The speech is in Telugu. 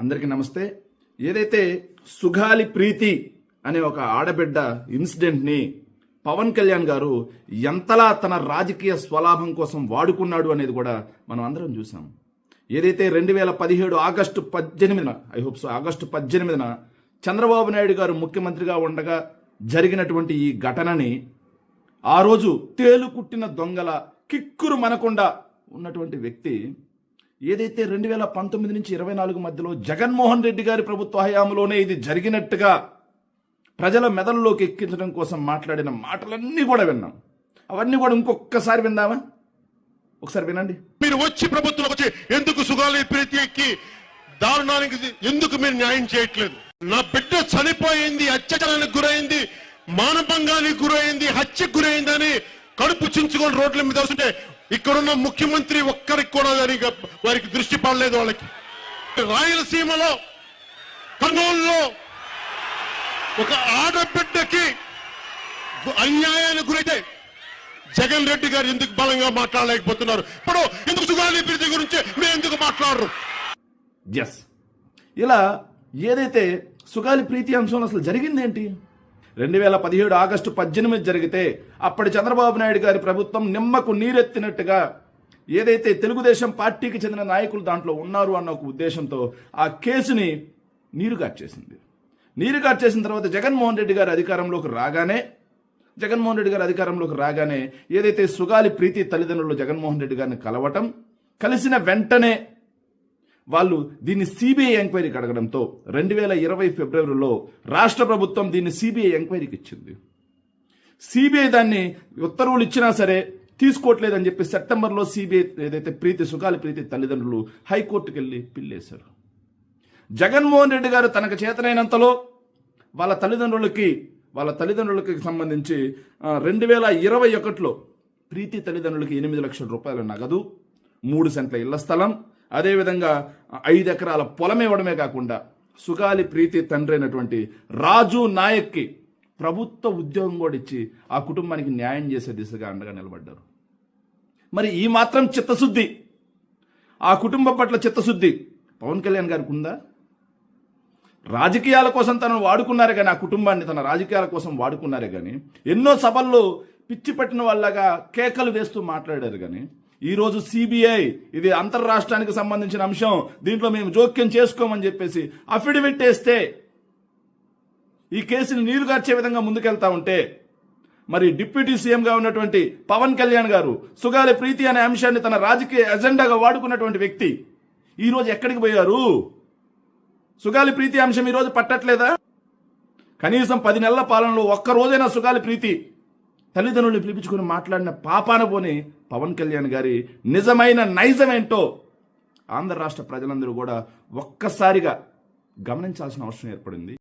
అందరికీ నమస్తే. ఏదైతే సుగాలి ప్రీతి అనే ఒక ఆడబిడ్డ ఇన్సిడెంట్ని పవన్ కళ్యాణ్ గారు ఎంతలా తన రాజకీయ స్వలాభం కోసం వాడుకున్నాడు అనేది కూడా మనం అందరం చూసాం ఏదైతే రెండు వేల పదిహేడు ఆగస్టు పద్దెనిమిదిన ఐ హోప్ సో ఆగస్టు పద్దెనిమిదిన చంద్రబాబు నాయుడు గారు ముఖ్యమంత్రిగా ఉండగా జరిగినటువంటి ఈ ఘటనని ఆ రోజు తేలుకుట్టిన దొంగల కిక్కురు మనకుండా ఉన్నటువంటి వ్యక్తి ఏదైతే రెండు వేల పంతొమ్మిది నుంచి ఇరవై నాలుగు మధ్యలో జగన్మోహన్ రెడ్డి గారి ప్రభుత్వ హయాంలోనే ఇది జరిగినట్టుగా ప్రజల మెదడులోకి ఎక్కించడం కోసం మాట్లాడిన మాటలన్నీ కూడా విన్నాం. అవన్నీ కూడా ఇంకొకసారి విందామా? ఒకసారి వినండి. మీరు వచ్చి ప్రభుత్వం వచ్చి ఎందుకు సుగాలి ఎక్కి దారుణానికి ఎందుకు మీరు న్యాయం చేయట్లేదు? నా బిడ్డ చనిపోయింది అత్యాచారానికి గురైంది మానభంగానికి గురైంది హత్యకు గురైందని కడుపు చించుకొని రోడ్ల మీద వస్తుంటే ఇక్కడున్న ముఖ్యమంత్రి ఒక్కరికి కూడా దానికి వారికి దృష్టి పడలేదు వాళ్ళకి. రాయలసీమలో కర్నూలులో ఒక ఆడబిడ్డకి అన్యాయానికి గురైతే జగన్ రెడ్డి గారు ఎందుకు బలంగా మాట్లాడలేకపోతున్నారు? ఇప్పుడు ఎందుకు సుగాలి ప్రీతి గురించి మేము ఎందుకు మాట్లాడరు? ఎస్ ఇలా ఏదైతే సుగాలి ప్రీతి అంశంలో అసలు జరిగిందేంటి? రెండు వేల పదిహేడు ఆగస్టు పద్దెనిమిది జరిగితే అప్పటి చంద్రబాబు నాయుడు గారి ప్రభుత్వం నిమ్మకు నీరెత్తినట్టుగా ఏదైతే తెలుగుదేశం పార్టీకి చెందిన నాయకులు దాంట్లో ఉన్నారు అన్న ఒక ఉద్దేశంతో ఆ కేసుని నీరుగార్చేసింది. నీరుగార్చేసిన తర్వాత జగన్మోహన్ రెడ్డి గారు అధికారంలోకి రాగానే జగన్మోహన్ రెడ్డి గారు అధికారంలోకి రాగానే ఏదైతే సుగాలి ప్రీతి తల్లిదండ్రులు జగన్మోహన్ రెడ్డి గారిని కలవటం కలిసిన వెంటనే వాళ్ళు దీన్ని సిబిఐ ఎంక్వైరీకి అడగడంతో రెండు వేల ఇరవై ఫిబ్రవరిలో రాష్ట్ర ప్రభుత్వం దీన్ని సిబిఐ ఎంక్వైరీకి ఇచ్చింది. సిబిఐ దాన్ని ఉత్తర్వులు ఇచ్చినా సరే తీసుకోవట్లేదని చెప్పి సెప్టెంబర్లో సిబిఐ ఏదైతే ప్రీతి సుఖాలి ప్రీతి తల్లిదండ్రులు హైకోర్టుకు వెళ్ళి పిల్లేశారు జగన్మోహన్ రెడ్డి గారు తనకు చేతనైనంతలో వాళ్ళ తల్లిదండ్రులకి వాళ్ళ తల్లిదండ్రులకి సంబంధించి రెండు వేల ఇరవై ఒకటిలో ప్రీతి తల్లిదండ్రులకి ఎనిమిది లక్షల రూపాయల నగదు మూడు సెంట్ల ఇళ్ళ స్థలం అదేవిధంగా ఐదు ఎకరాల పొలం ఇవ్వడమే కాకుండా సుగాలి ప్రీతి తండ్రి అయినటువంటి రాజు నాయక్కి ప్రభుత్వ ఉద్యోగం కూడా ఇచ్చి ఆ కుటుంబానికి న్యాయం చేసే దిశగా అండగా నిలబడ్డారు. మరి ఈ మాత్రం చిత్తశుద్ధి. ఆ కుటుంబం పట్ల చిత్తశుద్ధి. పవన్ కళ్యాణ్ గారికి ఉందా? రాజకీయాల కోసం తనను వాడుకున్నారే కానీ ఆ కుటుంబాన్ని తన రాజకీయాల కోసం వాడుకున్నారే కానీ ఎన్నో సభల్లో పిచ్చి పట్టిన వాళ్ళగా కేకలు వేస్తూ మాట్లాడారు కానీ ఈరోజు సిబిఐ ఇది అంతర్రాష్ట్రానికి సంబంధించిన అంశం. దీంట్లో మేము జోక్యం చేసుకోమని చెప్పేసి అఫిడవిట్ వేస్తే ఈ కేసుని నీరుగార్చే విధంగా ముందుకెళ్తా ఉంటే మరి డిప్యూటీ సీఎంగా ఉన్నటువంటి పవన్ కళ్యాణ్ గారు సుగాలి ప్రీతి అనే అంశాన్ని తన రాజకీయ ఎజెండాగా వాడుకున్నటువంటి వ్యక్తి ఈరోజు ఎక్కడికి పోయారు? సుగాలి ప్రీతి అంశం ఈరోజు పట్టట్లేదా? కనీసం పది నెలల పాలనలో ఒక్క రోజైనా సుగాలి ప్రీతి తల్లిదండ్రులు పిలిపించుకుని మాట్లాడిన పాపాన పోని పవన్ కళ్యాణ్ గారి నిజమైన నైజమేంటో ఆంధ్ర రాష్ట్ర ప్రజలందరూ కూడా ఒక్కసారిగా గమనించాల్సిన అవసరం ఏర్పడింది.